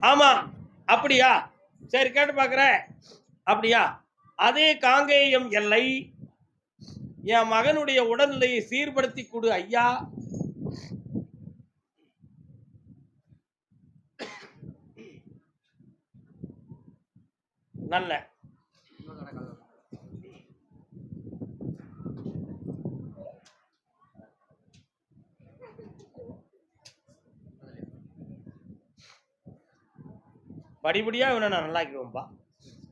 ஆமா அப்படியா? சரி கேட்டு பார்க்குறேன். அப்படியா? அதே காங்கேயம் எல்லை என் மகனுடைய உடல்நிலையை சீர்படுத்தி கொடு ஐயா. நல்ல. படிப்படியா இவனை நான் நல்லாக்கிடுவேன்ப்பா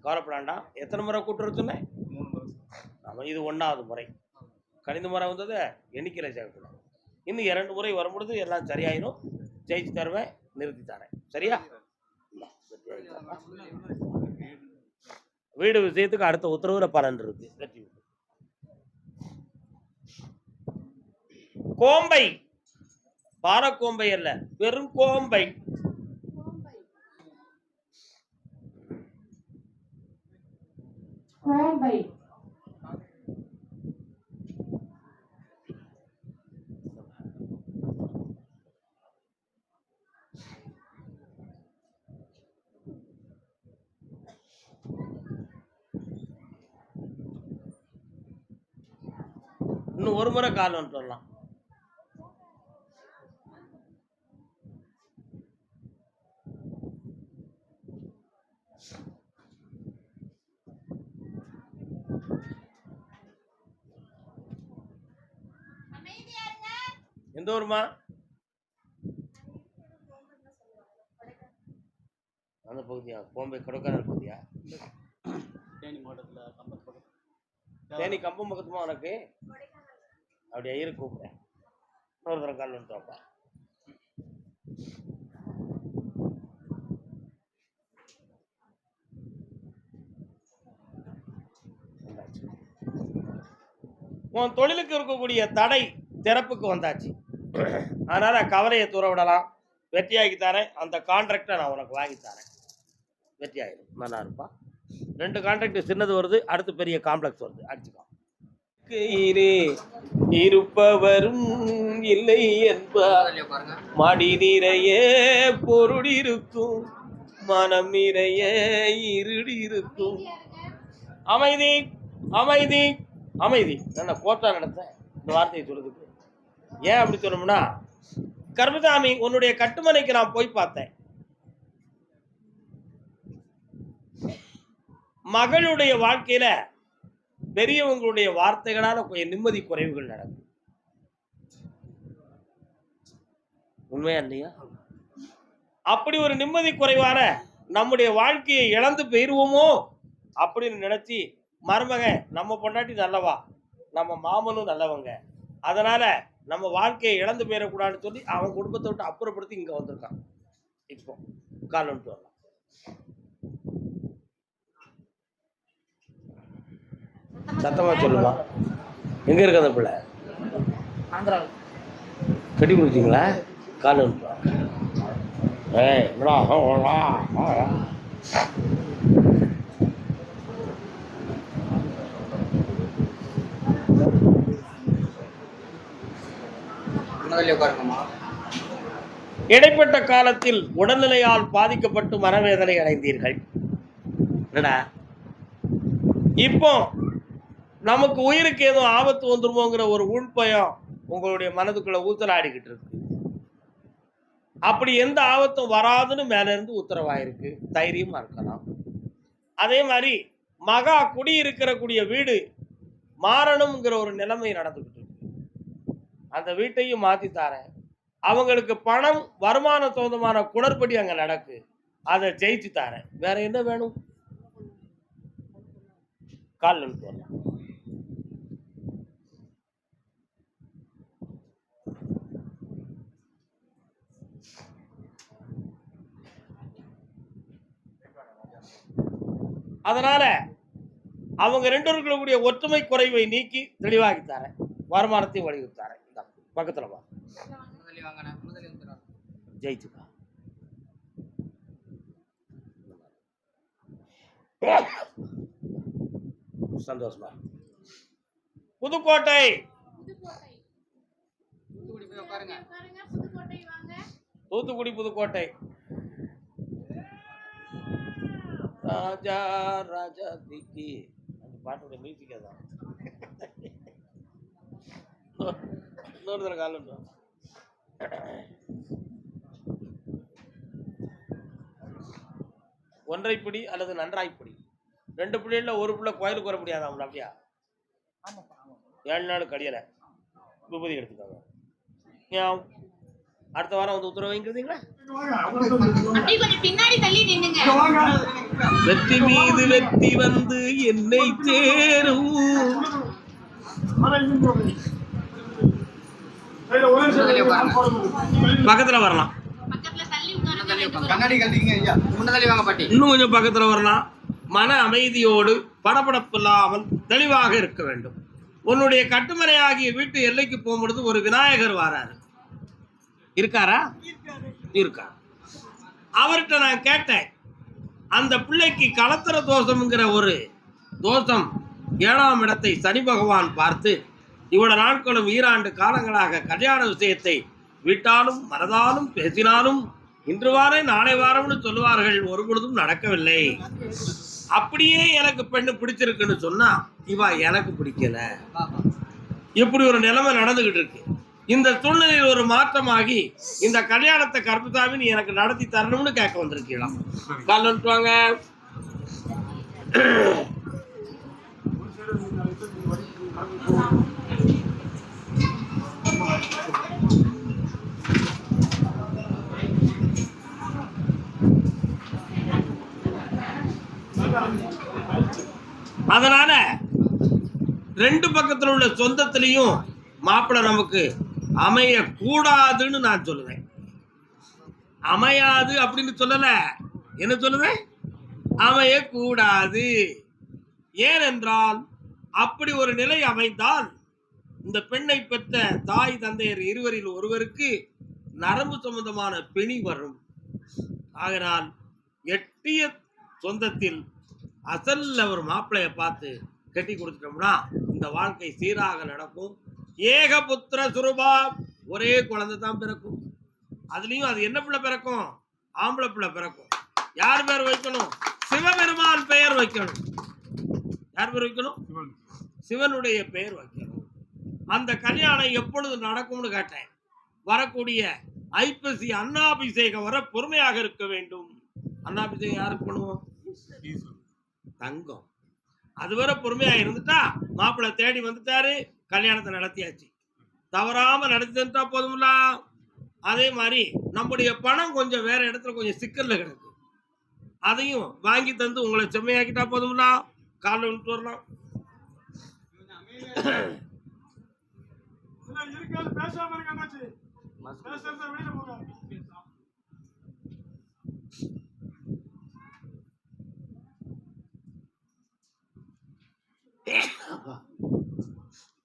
கவலைப்படாண்டா. எத்தனை முறை கூட்டுறது சொன்னேன் ஆமாம் இது ஒன்றாவது முறை. கணித முறை வந்தது எண்ணிக்கையில் சேர்க்கக்கூடாது இன்னும் இரண்டு முறை வரும்பொழுது எல்லாம் சரியாயிரும். ஜெயிச்சு தருவேன் நிறுத்தி தரேன். சரியா. வீடு விஷயத்துக்கு அடுத்த உத்தரவுல பலன் இருக்கு. கோம்பை. பாரக்கோம்பை அல்ல வெறும் கோம்பை. கோம்பை இன்னும் ஒரு முறை கால் வந்துட்டு வரலாம். எந்த ஊருமா? அந்த பகுதியா? கோம்பை கொடைக்கானல் பகுதியா? தேனி மாவட்டத்தில் தேனி கம்பம் பக்கத்துமா உனக்கு? அப்படியே இரு கூப்பிடுறேன். இன்னொரு தடவை கால் வந்தாச்சு. உன் தொழிலுக்கு இருக்கக்கூடிய தடை திறப்புக்கு வந்தாச்சு. அதனால கவலையை தூர விடலாம். வெற்றியாக்கி தரேன் அந்த கான்ட்ராக்டை நான் உனக்கு வாங்கி தரேன். வெற்றி ஆயிடும் நல்லா இருப்பா. ரெண்டு கான்ட்ராக்ட் சின்னது வருது அடுத்து பெரிய காம்ப்ளெக்ஸ் வருது. அடிச்சுக்கோ. கையிலே இருப்பவரும் இல்லை என்பார். பாருங்க மடி நிறைய பொருள் இருக்கும் மனம் நிறைய இருடி இருக்கும் அமைதி அமைதி அமைதி. நான் கோட்டா நடத்தேன் இந்த வார்த்தையை சொல்லுதுக்கு ஏன் அப்படி சொல்லணும்னா கர்மதாமி உன்னுடைய கட்டுமனைக்கு நான் போய் பார்த்தேன். மகளுடைய வாழ்க்கையில பெரியவங்களுடைய வார்த்தைகளால கொஞ்சம் நிம்மதி குறைவுகள் நடக்கும். உண்மையா இல்லையா? அப்படி ஒரு நிம்மதி குறைவான நம்முடைய வாழ்க்கையை இழந்து போயிருவோமோ அப்படின்னு நினைச்சு மருமகன் நம்ம பொண்டாட்டி நல்லவா? நம்ம மாமனும் நல்லவங்க. அதனால நம்ம வாழ்க்கையை இழந்து போயிடக்கூடாதுன்னு சொல்லி அவன் குடும்பத்தை விட்டு அப்புறப்படுத்தி இங்க வந்திருக்கான். இப்போ கால் வந்துட்டு வரலாம். சத்தமா சொல்லுமா? எங்க இருக்கு அந்த பிள்ளை? கட்டி கொடுத்தீங்களா கால். ஏய் என்னடா, வா, வா, வா. முன்னாடி உட்காருங்கம்மா இடைப்பட்ட காலத்தில் உடல்நிலையால் பாதிக்கப்பட்டு மனவேதனை அடைந்தீர்கள். என்னடா? இப்போ நமக்கு உயிருக்கு ஏதோ ஆபத்து வந்துருமோங்கிற ஒரு உள்பயம் உங்களுடைய மனதுக்குள்ள ஊத்தலாடிக்கிட்டு இருக்கு. அப்படி எந்த ஆபத்தும் வராதுன்னு மேல இருந்து உத்தரவாயிருக்கு. தைரியமா இருக்கலாம். அதே மாதிரி மகா குடி இருக்கிற கூடிய வீடு மாறணுங்கிற ஒரு நிலைமை நடந்துகிட்டு அந்த வீட்டையும் மாத்தி தாரேன். அவங்களுக்கு பணம் வருமான சொந்தமான குளறுபடி அங்க நடக்கு. அதை ஜெயிச்சு தரேன். வேற என்ன வேணும்? கால் நிமிஷம் வரலாம். அதனால அவங்க ரெண்டு இருக்கக்கூடிய ஒற்றுமை குறைவை நீக்கி தெளிவாகி தரேன். வருமானத்தையும் வழிவகுத்து தரேன். பக்கத்துல வா. ஜெயிச்சுக்கா. சந்தோஷமா. புதுக்கோட்டை. புதுக்கோட்டை. தூத்துக்குடி புதுக்கோட்டை வாங்க. தூத்துக்குடி புதுக்கோட்டை. ராஜா ராஜா திக்கி அந்த பாட்டோட மியூசிக்கே தான் தடவை காலம் ஒன்றை பிடி அல்லது நன்றாய் பிடி ரெண்டு பிள்ளைல ஒரு பிள்ளை கோயிலுக்கு வர முடியாதா அவங்கள அப்படியா ஏழு நாள் கடியலை விபூதி எடுத்துக்காங்க. ஏன்? அடுத்த வாரம் வந்து உத்தரவு வாங்கிக்கிறீங்களா அப்படியே கொஞ்சம் பின்னாடி தள்ளி நின்னுங்க வெற்றி மீது வெற்றி வந்து என்னை சேரும் வாங்க பாட்டி. இன்னும் கொஞ்சம் பக்கத்துல வரலாம். மன அமைதியோடு படபடப்பில்லாமல் தெளிவாக இருக்க வேண்டும். உன்னுடைய கட்டுமனையாகிய வீட்டு எல்லைக்கு போகும்பொழுது ஒரு விநாயகர் வாராரு. இருக்காரா? இருக்கார். அவர்கிட்ட நான் கேட்டேன் அந்த பிள்ளைக்கு கலத்திர தோஷம்ங்கிற ஒரு தோஷம் ஏழாம் இடத்தை சனி பகவான் பார்த்து இவ்வளவு நாட்களும் ஈராண்டு காலங்களாக கல்யாண விஷயத்தை விட்டாலும் மனதாலும் பேசினாலும் இன்று வாரம் நாளை வாரம்னு சொல்லுவார்கள் ஒரு பொழுதும் நடக்கவில்லை. அப்படியே எனக்கு பெண்ணு பிடிச்சிருக்குன்னு சொன்னா இவ எனக்கு பிடிக்கல. இப்படி ஒரு நிலைமை நடந்துகிட்டு இருக்கு. இந்த சூழ்நிலையில் ஒரு மாற்றமாகி இந்த கல்யாணத்தை கருப்புசாமி நீ எனக்கு நடத்தி தரணும்னு கேட்க வந்திருக்கலாம் கால் வந்துட்டு வாங்க. அதனால ரெண்டு பக்கத்தில் உள்ள சொந்தத்திலையும் மாப்பிள்ளை நமக்கு அமைய கூடாதுன்னு நான் சொல்லுவேன். அமையாது அப்படின்னு சொல்லல. என்ன சொல்லுவேன்? அமைய கூடாது ஏனென்றால் அப்படி ஒரு நிலை அமைந்தால் இந்த பெண்ணை பெற்ற தாய் தந்தையர் இருவரில் ஒருவருக்கு நரம்பு சம்பந்தமான பிணி வரும். ஆகினால் எட்டிய சொந்தத்தில் அசல்ல ஒரு மாப்பிள்ளைய பார்த்து கட்டி கொடுத்துட்டோம்னா இந்த வாழ்க்கை சீராக நடக்கும். ஏகபுத்திர சுரூபா ஒரே குழந்தை தான் பிறக்கும். அதுலயும் அது என்ன பிள்ளை பிறக்கும்? ஆம்பளை பிள்ளை பிறக்கும். யார் பேர் வைக்கணும்? சிவபெருமான் பெயர் வைக்கணும். யார் பேர் வைக்கணும்? சிவனுடைய பெயர் வைக்கணும். அந்த கல்யாணம் எப்பொழுது நடக்கும்னு கேட்டேன். வரக்கூடிய ஐப்பசி அன்னாபிஷேகம் வர பொறுமையாக இருக்க வேண்டும். அன்னாபிஷேகம் யாருக்கு பண்ணுவோம்? தங்கம். அதுவரை பொறுமையா இருந்துட்டா மாப்பிள்ளை தேடி வந்துட்டாரு கல்யாணத்தை நடத்தியாச்சு. தவறாம நடத்தி போதும்ல? அதே மாதிரி நம்முடைய பணம் கொஞ்சம் வேற இடத்துல கொஞ்சம் சிக்கல்ல கிடக்கு. அதையும் வாங்கி தந்து உங்களை செம்மையாக்கிட்டா போதும்ல? காலில் விட்டு வரலாம். பேசாம இருக்க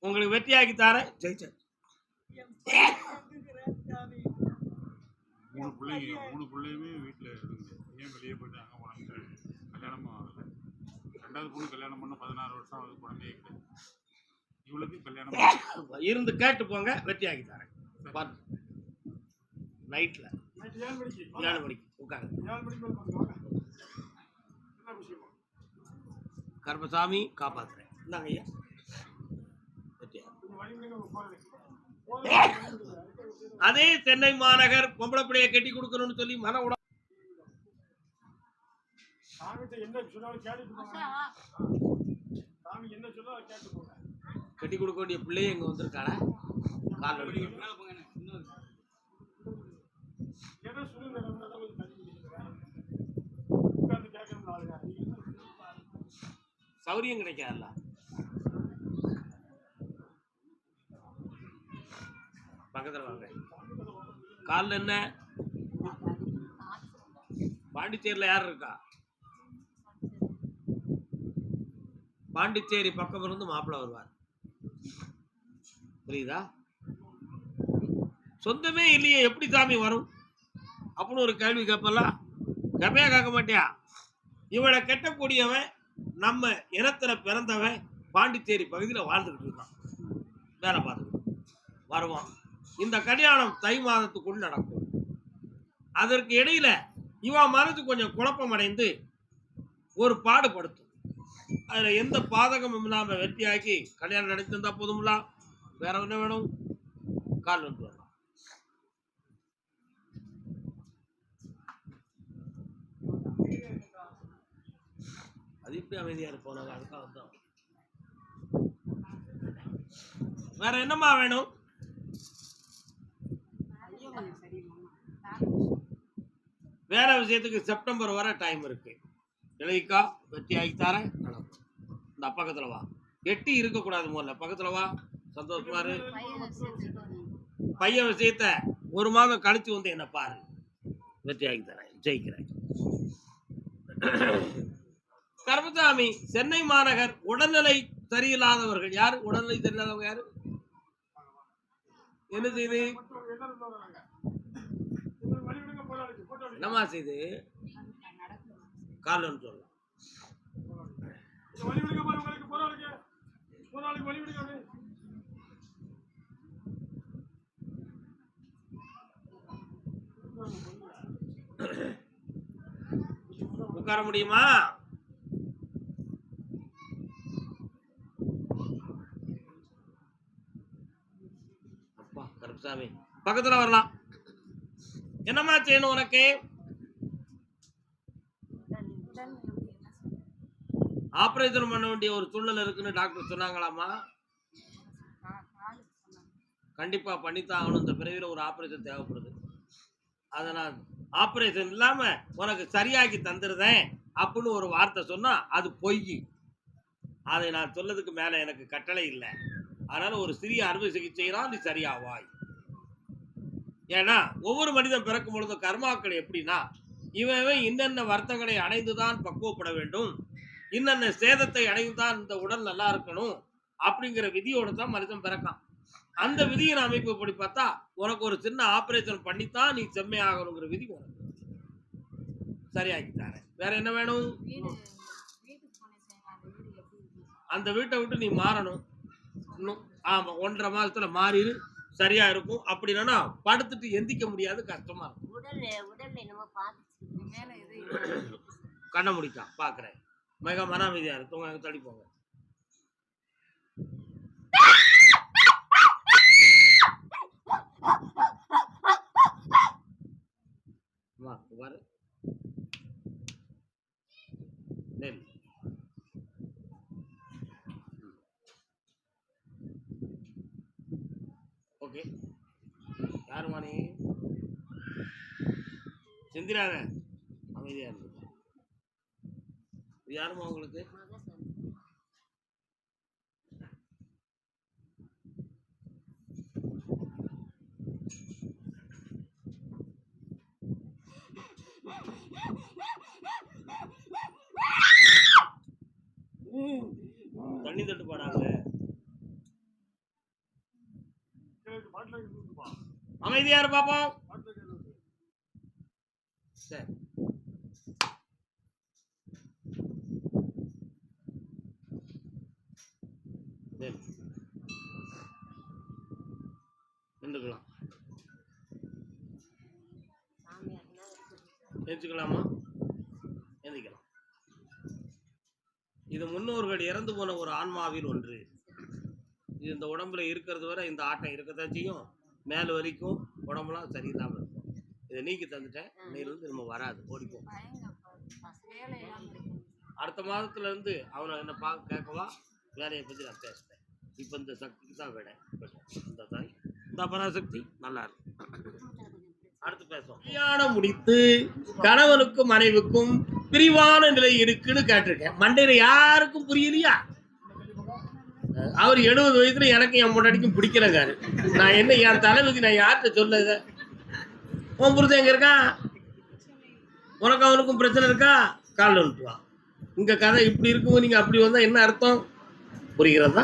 உங்களுக்கு வெற்றியாக்கி தரேன். ஜெயிச்சேன் மூணு பிள்ளைங்க மூணு பிள்ளையுமே வீட்டில் இருந்து ஏன் வெளியே போயிட்டாங்க? உனக்கு கல்யாணமும் ஆகலை. ரெண்டாவது பொண்ணு கல்யாணம் பண்ண பதினாறு வருஷம் ஆகுது குழந்தையே இவளுக்கு கல்யாணம். இருந்து கேட்டு போங்க வெற்றியாக்கி தரேன். பார்த்து நைட்ல நைட்டு ஏழு மணிக்கு. உட்காருங்க. கர்மசாமி காப்பாத்துறேன். இந்தாங்க ஐயா அதே சென்னை மாநகர் பொம்பளை பிள்ளைய கட்டி கொடுக்கணும்னு சொல்லி மன உட கேட்டு போங்க. கட்டி கொடுக்க வேண்டிய பிள்ளைய இங்க வந்திருக்காளா? கால் எடுத்து மேல போங்க இன்னொரு என்ன சொல்லுங்க நம்ம தான் கொஞ்சம் தள்ளி நிக்கிறேன். உட்கார்ந்து கேட்கணும் ஆளுங்க நீங்க என்ன சொல்லுங்க? சௌரியம் கிடைக்காதுல்ல பக்கத்தில் வாங்க. காலில் என்ன? பாண்டிச்சேரியில் யார் இருக்கா? பாண்டிச்சேரி பக்கம் இருந்து மாப்பிள்ளை வருவார். புரியுதா? சொந்தமே இல்லையே எப்படி சாமி வரும்? அப்படின்னு ஒரு கேள்வி கேட்பலாம் கேப்பையா கேட்க மாட்டியா? இவளை கெட்டக்கூடியவன் நம்ம இனத்துல பிறந்தவன் பாண்டிச்சேரி பகுதியில் வாழ்ந்துக்கிட்டு இருக்கான். வேலை பார்த்துக்கிட்டு வருவான். இந்த கல்யாணம் தை மாதத்துக்குள் நடக்கும். அதற்கு இடையில இவா மனது கொஞ்சம் குழப்பம் அடைந்து ஒரு பாடுபடுத்தும். அதில் எந்த பாதகமும் இல்லாமல் வெற்றியாக்கி கல்யாணம் நடத்திருந்தா போதுங்களா வேற என்ன வேணும்? கால் வந்து வரலாம். அது இப்படி அமைதியா இருப்போம். நாங்கள் அதுக்காக வந்தோம் வேற என்னம்மா வேணும்? வேற விஷயத்துக்கு செப்டம்பர் வரை டைம் இருக்கு. எழுதிக்கா வெற்றி ஆகி தரேன். நடக்கும் இந்த பக்கத்துல வா. எட்டி இருக்கக்கூடாது முதல்ல பக்கத்துல வா. சந்தோஷமாரு பையன் விஷயத்த ஒரு மாதம் கழிச்சு வந்து என்ன பாரு. வெற்றி ஆகி தரேன். ஜெயிக்கிறேன். கருமசாமி சென்னை மாநகர் உடல்நிலை சரியில்லாதவர்கள் யார்? உடல்நிலை சரியில்லாதவங்க யாரு? என்ன செய்து போராளிக்கு வழி விடுங்க அப்படியே. உட்கார முடியுமா? அப்பா கருப்பசாமி பக்கத்துல வரலாம். என்னம்மா செய்யணும் உனக்கு? ஆபரேஷன் பண்ண வேண்டிய ஒரு சூழ்நிலை இருக்குன்னு டாக்டர் சொன்னாங்களாமா கண்டிப்பா பண்ணித்தான் ஆகணும். இந்த பிறவியில ஒரு ஆபரேஷன் தேவைப்படுது. அதை நான் ஆபரேஷன் இல்லாம உனக்கு சரியாக்கி தந்துருதேன் அப்படின்னு ஒரு வார்த்தை சொன்னா அது பொய். அதை நான் சொல்லதுக்கு மேல எனக்கு கட்டளை இல்லை. அதனால ஒரு சிறிய அறுவை சிகிச்சையினால் நீ சரியாவாய். ஏன்னா ஒவ்வொரு மனிதன் பிறக்கும் பொழுது கர்மாக்கள் எப்படின்னா இவன் இன்னென்ன வருத்தங்களை அடைந்துதான் பக்குவப்பட வேண்டும் இன்னென்ன சேதத்தை அடைந்துதான் இந்த உடல் நல்லா இருக்கணும் அப்படிங்கிற விதியோட தான் மனிதன் பிறக்கான். அந்த விதியின் அமைப்பு படி பார்த்தா உனக்கு ஒரு சின்ன ஆபரேஷன் பண்ணித்தான் நீ செம்மையாகணுங்கிற விதி உனக்கு. சரியாக்கி தரேன் வேற என்ன வேணும்? அந்த வீட்டை விட்டு நீ மாறணும். இன்னும் ஆமா ஒன்றரை மாசத்துல மாறிடு சரியா இருக்கும். அப்படி இல்லைன்னா படுத்துட்டு எந்திக்க முடியாது கஷ்டமா இருக்கும். கண்ணை முடிக்கா பாக்குறேன். மிக மன அமைதியா இருக்கு. உங்க தள்ளி போங்க. பாரு நெல் ஓகே. யாருமா நீ சிந்திராத. அமைதியா இருந்தது இது யாருமா உங்களுக்கு? தண்ணி தட்டு பாடாங்க எனக்கு பாட்டில் இருக்கு கொடுத்துப்பா. அமைதியா இரு பாப்போம். சரி. நின்றுக்கலாம். ஏற்றுக்கலாமா இது முன்னோர்கள் இறந்து போன ஒரு ஆன்மாவில் ஒன்று. இந்த உடம்புல இருக்கிறது வரை இந்த ஆட்டம் இருக்கத்தான் செய்யும். மேல் வரைக்கும் உடம்புலாம் சரியில்லாமல் இருக்கும். இதை நீக்கி தந்துட்டேன். இன்னையிலிருந்து நம்ம வராது ஓடிப்போம். முடிக்கணும் அடுத்த மாதத்துல இருந்து அவனை என்ன பார்க்க கேட்கவா? வேலையை பற்றி நான் பேசுகிறேன் இப்போ இந்த சக்திக்கு தான் விட இந்த தாய் இந்த பராசக்தி நல்லா இருக்கு. அடுத்து பேசுவோம். கல்யாணம் முடித்து கணவனுக்கும் மனைவிக்கும் பிரிவான நிலை இருக்குன்னு கேட்டிருக்கேன். மண்டையில யாருக்கும் புரியலையா? அவர் எழுபது வயசுல எனக்கு என் முன்னாடிக்கும் பிடிக்கிறக்காரு நான் என்ன என் தலைவிக்கு நான் யார்கிட்ட சொல்ல உன் புருஷன் எங்க இருக்கா? உனக்கு அவனுக்கும் பிரச்சனை இருக்கா? காலில் வந்துட்டு இங்க கதை இப்படி இருக்கும் நீங்க அப்படி வந்தா என்ன அர்த்தம்? புரிகிறதா?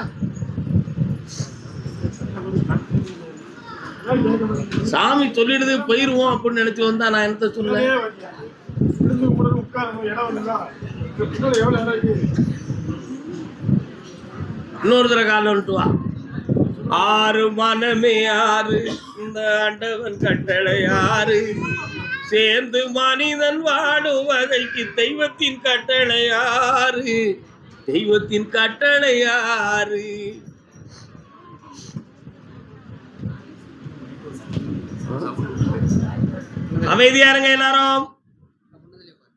சாமி சொல்லிடுது போயிருவோம் அப்படின்னு நினைச்சு வந்தா நான் என்னத்த சொல்லுவேன் நிறைய வண்டியா. விழுந்து கும்பிடுறது உட்காரணும் இடம் இல்லைங்களா? இந்த பின்னாடி எவ்வளவு இடம் இருக்கு? இன்னொரு தர காலம் வந்துட்டு வா. ஆறு மனமே ஆறு இந்த ஆண்டவன் கட்டளை ஆறு. சேர்ந்து மனிதன் வாடும் வகைக்கு தெய்வத்தின் ஆறு. தெய்வத்தின் கட்டளை ஆறு. அமைதியாருங்க எல்லாரும் முன்னதிலே பாரு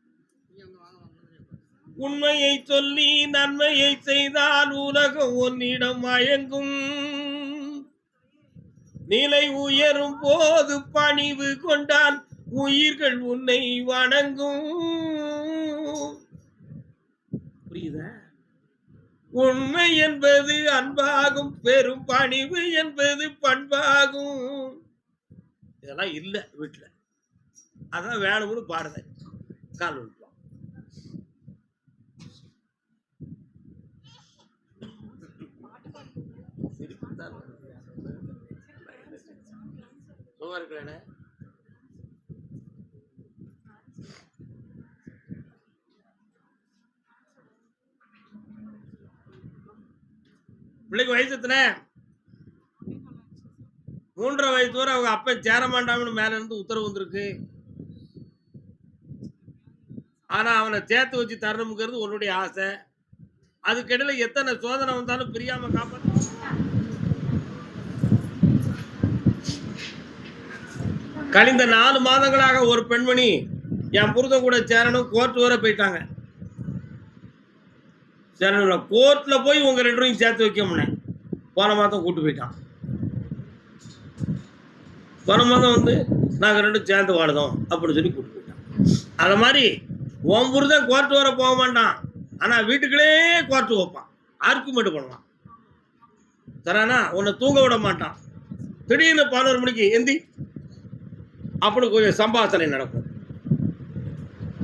நீ அங்க வாங்க வாங்க முன்னதிலே பாரு உண்மையை சொல்லி நன்மையை செய்தால் உலகம் உன்னிடம் மயங்கும். நிலை உயரும் போது பணிவு கொண்டால் உயிர்கள் உன்னை வணங்கும். புரியுதா? உண்மை என்பது அன்பாகும் பெரும் பணிவு என்பது பண்பாகும். இதெல்லாம் இல்லை வீட்டில் அதான் வேணும்னு பாடுதேன் கால் விட்டுலாம் சும்மா இருக்கிறேனே பிள்ளைக்கு வயசு எத்தனை? மூன்றரை வயசு வரை அவங்க அப்பன் சேர மாட்டாங்கன்னு மேல இருந்து உத்தரவு வந்திருக்கு. ஆனா அவனை சேர்த்து வச்சு தரணுங்கிறது உன்னுடைய ஆசை. அதுக்கிடையில எத்தனை சோதனை வந்தாலும் பிரியாம காப்பாற்ற கழிந்த நாலு மாதங்களாக ஒரு பெண்மணி என் புருஷன் கூட சேரணும் கோர்ட் வர போயிட்டாங்க. சேரணும் கோர்ட்ல போய் உங்க ரெண்டு சேர்த்து வைக்க முடியேன் போன மாதம் கூட்டு போயிட்டான். போன மாதம் வந்து நாங்கள் ரெண்டும் சேர்ந்து வாழுதோம் அப்படின்னு சொல்லி கூட்டு போயிட்டான். அது மாதிரி உன் புருஷன் கோர்ட் வர போக மாட்டான். ஆனால் வீட்டுக்குள்ளே கோர்ட்டு வைப்பான். ஆர்குமெண்ட் பண்ணுவான். சரானா உன்னை தூங்க விட மாட்டான். திடீர்னு பதினோரு மணிக்கு எந்தி? அப்படி கொஞ்சம் சம்பாஷணை நடக்கும்.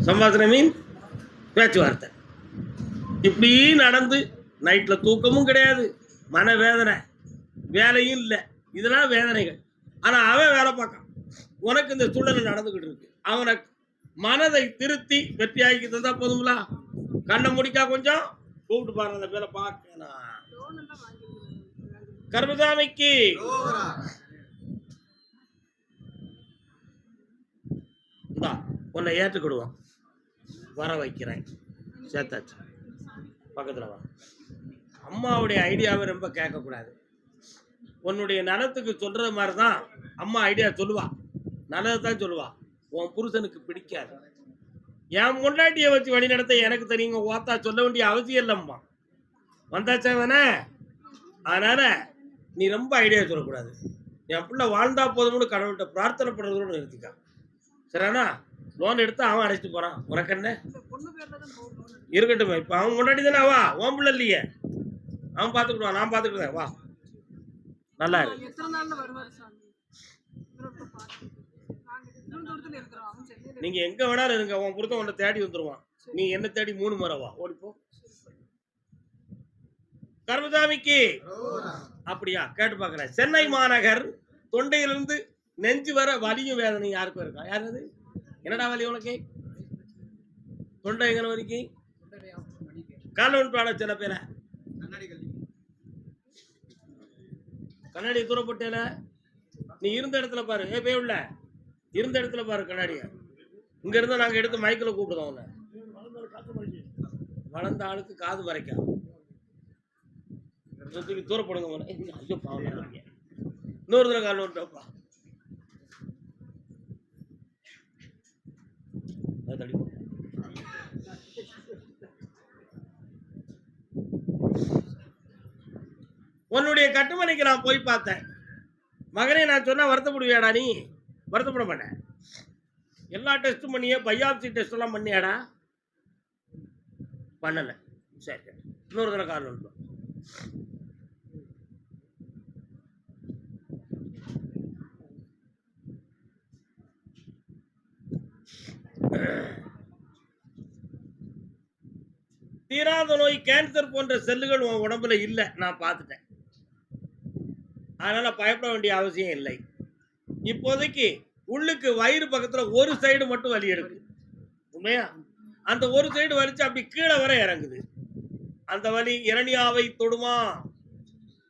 சம்பாஷணை மீன் பேச்சுவார்த்தை. இப்படி நடந்து நைட்டில் தூக்கமும் கிடையாது மனவேதனை. வேலையும் இல்லை. இதெல்லாம் வேதனைகள். ஆனால் அவன் வேலை பார்க்கான். உனக்கு இந்த சூழ்நிலை நடந்துக்கிட்டு இருக்கு. அவனை மனதை திருத்தி வெற்றியாக்கி தந்தா போதுங்களா? கண்ணை முடிக்கா கொஞ்சம். கூப்பிட்டு பாருங்க அந்த பேரை பார்க்கணும் கர்மசாமிக்கு இந்தா உன்னை ஏற்றுக்கிடுவோம் வர வைக்கிறேன். சேர்த்தாச்சு. பக்கத்தில் வா. அம்மாவுடைய ஐடியாவை ரொம்ப கேட்கக்கூடாது. உன்னுடைய நலத்துக்கு சொல்கிறது மாதிரி தான் அம்மா ஐடியா சொல்லுவா. நல்லது தான் சொல்லுவா. உன் புருஷனுக்கு பிடிக்காது. என் முன்னாடியை வச்சு வழி நடத்த எனக்கு தெரியுங்க ஓத்தா சொல்ல வேண்டிய அவசியம் இல்லைம்மா. வந்தாச்சா வேணே அதனால் நீ ரொம்ப ஐடியா சொல்லக்கூடாது. என் பிள்ளை வாழ்ந்தா போதும்னு கடவுள்கிட்ட பிரார்த்தனை பண்ணுறதோடு நிறுத்திக்கா. சரிண்ணா லோன் எடுத்து அவன் அடைச்சிட்டு போகிறான் உனக்கு என்ன? இருக்கட்டும். இப்போ அவன் முன்னாடி தானே வா. உன் பிள்ளை இல்லையே. அவன் பார்த்துக்கிடுவான் நான் பார்த்துக்கிடுவேன் வா. நல்லா இருக்கு எத்தனை நாள்ல வருவாரு சாமி? இவரை போய் பார்த்து. நாங்க எங்கே வேணாலும் இருங்க. உன் புருத்தம் உன்னை தேடி வந்துடுவான் நீ என்ன தேடி மூணு முறை வா. ஓடிப்போ கர்மசாமிக்கு. அப்படியா? கேட்டு பார்க்குறேன் சென்னை மாநகர் தொண்டையிலிருந்து நெஞ்சு வர வலியும் வேதனையும் யாருக்கும் இருக்கா? யார் அது? என்னடா வலி உனக்கு? தொண்டை எங்கே வரைக்கும் காலவன் பாட சில பேரை? கண்ணாடி தூரப்பட்டேல நீ இருந்த இடத்துல பாரு. ஏ போய் உள்ள. இருந்த இடத்துல பாரு கண்ணாடிய. இங்க இருந்து நாங்க எடுத்து மைக்கில் கூப்பிடுதோம் உன்னை வளர்ந்த ஆளுக்கு காது தூக்கி தூரப்படுங்க ஐயோ பாவம். இன்னொரு தடவை கால் விட்டப்பா அது தள்ளி போ. உன்னுடைய கட்டுமனைக்கு நான் போய் பார்த்தேன். மகனே நான் சொன்னால் வருத்தப்படுவியாடா நீ? வருத்தப்பட மாட்டேன். எல்லா டெஸ்ட்டும் பண்ணியே பையாப்சி டெஸ்ட் பண்ணியாடா? பண்ணலை. சரி சரி. இன்னொரு தடவை கால் வந்துடும் தீராத நோய் கேன்சர் போன்ற செல்லுகள் உன் உடம்புல இல்லை. நான் பார்த்துட்டேன். அதனால பயப்பட வேண்டிய அவசியம் இல்லை. இப்போதைக்கு உள்ளுக்கு வயிறு பக்கத்துல ஒரு சைடு மட்டும் வலி எடுக்கு உண்மையா? அந்த ஒரு சைடு வலிச்சு அப்படி கீழே வர இறங்குது. அந்த வலி இரணியாவை தொடுமா?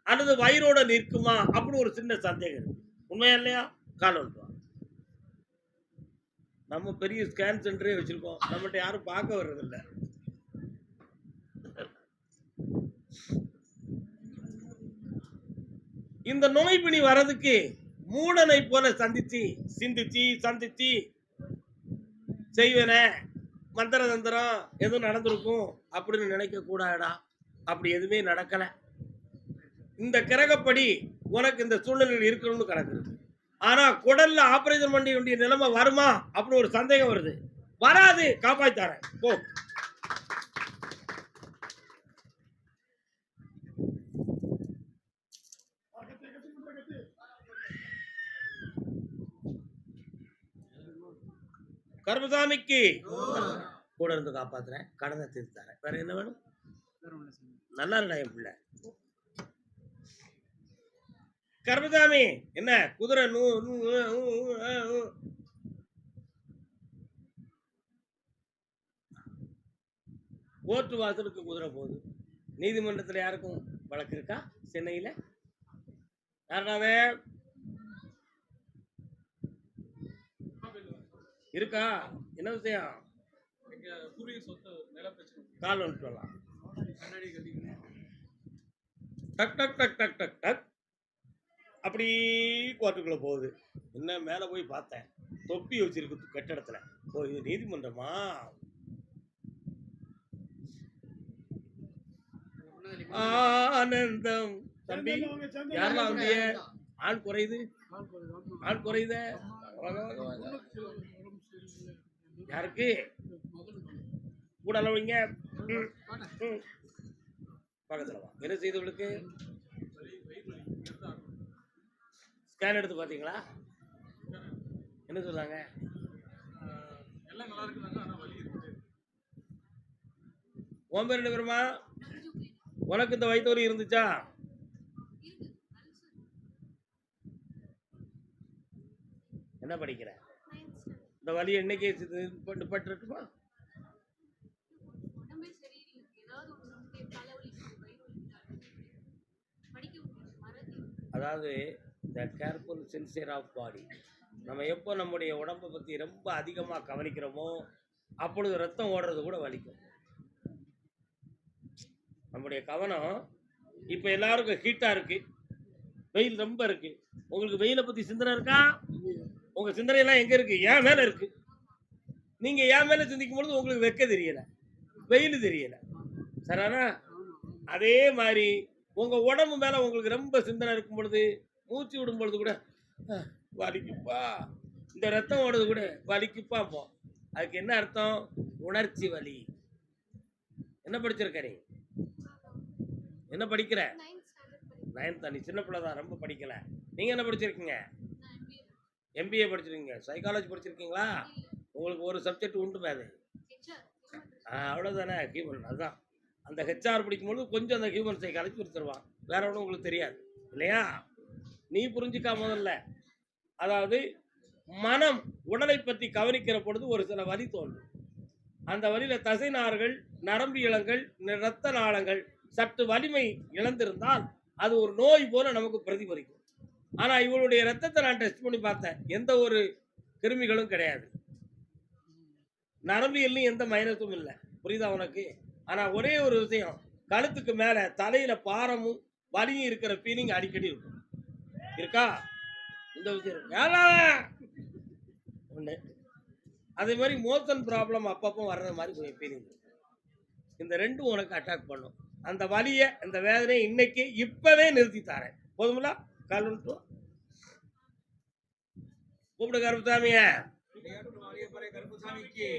அல்லது வயிறோட நிற்குமா? அப்படின்னு ஒரு சின்ன சந்தேகம் இருக்கு. உண்மையா இல்லையா? கால் நம்ம பெரிய ஸ்கேன் சென்டரே வச்சிருக்கோம். நம்மகிட்ட யாரும் பார்க்க வர்றதில்லை. இந்த நோய்பிணி வர்றதுக்கு மூடனை போல சந்திச்சு சிந்திச்சு சந்திச்சு செய்வன. மந்திர தந்திரம் எதுவும் நடந்திருக்கும் அப்படின்னு நினைக்க கூடாடா அப்படி எதுவுமே நடக்கல. இந்த கிரகப்படி உனக்கு இந்த சூழ்நிலையில் இருக்கணும்னு கிடக்குது ஆனால் ஆனா குடல்ல ஆபரேஷன் பண்ண வேண்டிய நிலைமை வருமா? அப்படின்னு ஒரு சந்தேகம் வருது. வராது காப்பாத்தாரன் போ. கருமசாமிக்கு கூட இருந்து காப்பாத்துறேன். கடனை தீர்த்து வேற என்ன வேணும்? நல்லா இருந்தா என் பிள்ளை. கர்மசாமி என்ன? குதிரை நூ நூ கோர்ட்டு வாசலுக்கு குதிரை போகுது. நீதிமன்றத்தில் யாருக்கும் வழக்கு இருக்கா? சென்னையில்? யாருனாவே இருக்கா? என்ன விஷயம்? கால் வந்துட்டு வரலாம். டக் டக் டக் டக் டக் டக். அப்படி கோர்ட்டுக்குள்ள போகுது. என்ன மேலே போய் பார்த்தேன். தொப்பி வச்சிருக்கு கட்டடத்துல ஓ இது நீதிமன்றமா? ஆனந்தம். தம்பி யாரெல்லாம் வந்திய ஆள் குறையுது? ஆள் குறையுதே. யாருக்கு? கூட அளவுங்க ம், பக்கத்துல வா. என்ன செய்தவளுக்கு ஸ்கேன் எடுத்து பார்த்தீங்களா? என்ன சொல்றாங்க ஓம்பே நல்லா உன் பேர் என்ன பேருமா உனக்கு இந்த வயிற்று இருந்துச்சா? என்ன படிக்கிற? இந்த வலி என்னைக்கு மறதி அதாவது the careful sincere of body நம்ம எப்போ நம்முடைய உடம்பை பற்றி ரொம்ப அதிகமாக கவனிக்கிறோமோ அப்பொழுது ரத்தம் ஓடுறது கூட வலிக்கும். நம்முடைய கவனம் இப்போ எல்லாருக்கும் ஹீட்டாக இருக்கு. வெயில் ரொம்ப இருக்கு. உங்களுக்கு வெயிலை பற்றி சிந்தனை இருக்கா? உங்கள் சிந்தனையெல்லாம் எங்கே இருக்கு? ஏன் மேலே இருக்கு. நீங்கள் ஏன் மேலே சிந்திக்கும் பொழுது உங்களுக்கு வெக்க தெரியலை. வெயில் தெரியலை. சரிண்ணா அதே மாதிரி உங்க உடம்பு மேல உங்களுக்கு ரொம்ப சிந்தனை இருக்கும் பொழுது மூச்சு விடும் பொழுது கூட "அஹ், வலிக்குப்பா. இந்த ரத்தம் ஓடுறது கூட வலிக்குப்பா போ. அதுக்கு என்ன அர்த்தம்? உணர்ச்சி வலி. என்ன படிச்சிருக்க நீ? என்ன படிக்கிற? நைன்த் நீ சின்ன பிள்ளை தான் ரொம்ப படிக்கல. நீங்க என்ன படிச்சிருக்கீங்க? எம்பிஏ படிச்சிருக்கீங்க. சைக்காலஜி படிச்சிருக்கீங்களா? உங்களுக்கு ஒரு சப்ஜெக்ட் உண்டு அது. HR ஆ, அவ்வளவுதானே ஹியூமன் அதுதான். அந்த ஹெச்ஆர் படிக்கும்போது கொஞ்சம் அந்த ஹியூமன் சைக்காலஜி கொடுத்துருவான் வேற ஒன்றும் உங்களுக்கு தெரியாது. இல்லையா? நீ புரிஞ்சுக்காம முதல்ல. அதாவது மனம் உடலை பற்றி கவனிக்கிற பொழுது ஒரு சில வரி தோன்றும். அந்த வழியில் தசை நார்கள் நரம்பு இளங்கள் இரத்த நாளங்கள் சற்று வலிமை இழந்திருந்தால் அது ஒரு நோய் போல நமக்கு பிரதிபலிக்கும். ஆனால் இவளுடைய ரத்தத்தை நான் டெஸ்ட் பண்ணி பார்த்தேன். எந்த ஒரு கிருமிகளும் கிடையாது. நரம்பியல்லையும் எந்த மைனஸும் இல்லை. புரியுதா உனக்கு? ஆனால் ஒரே ஒரு விஷயம் கழுத்துக்கு மேலே தலையில் பாரமும் வலியும் இருக்கிற ஃபீலிங் அடிக்கடி இருக்கும். இருக்கா? இந்த விஷயம் ஒன்று அதே மாதிரி மோசன் ப்ராப்ளம் அப்பப்போ வர்ற மாதிரி கொஞ்சம் ஃபீலிங் இந்த ரெண்டும் உனக்கு அட்டாக் பண்ணும். அந்த வலியை அந்த வேதனையை இன்னைக்கு இப்போவே நிறுத்தி தரேன். போதுங்களா கால் ஒன்று கூப்பிடு கருப்புசாமிய. கருப்புசாமிக்கு.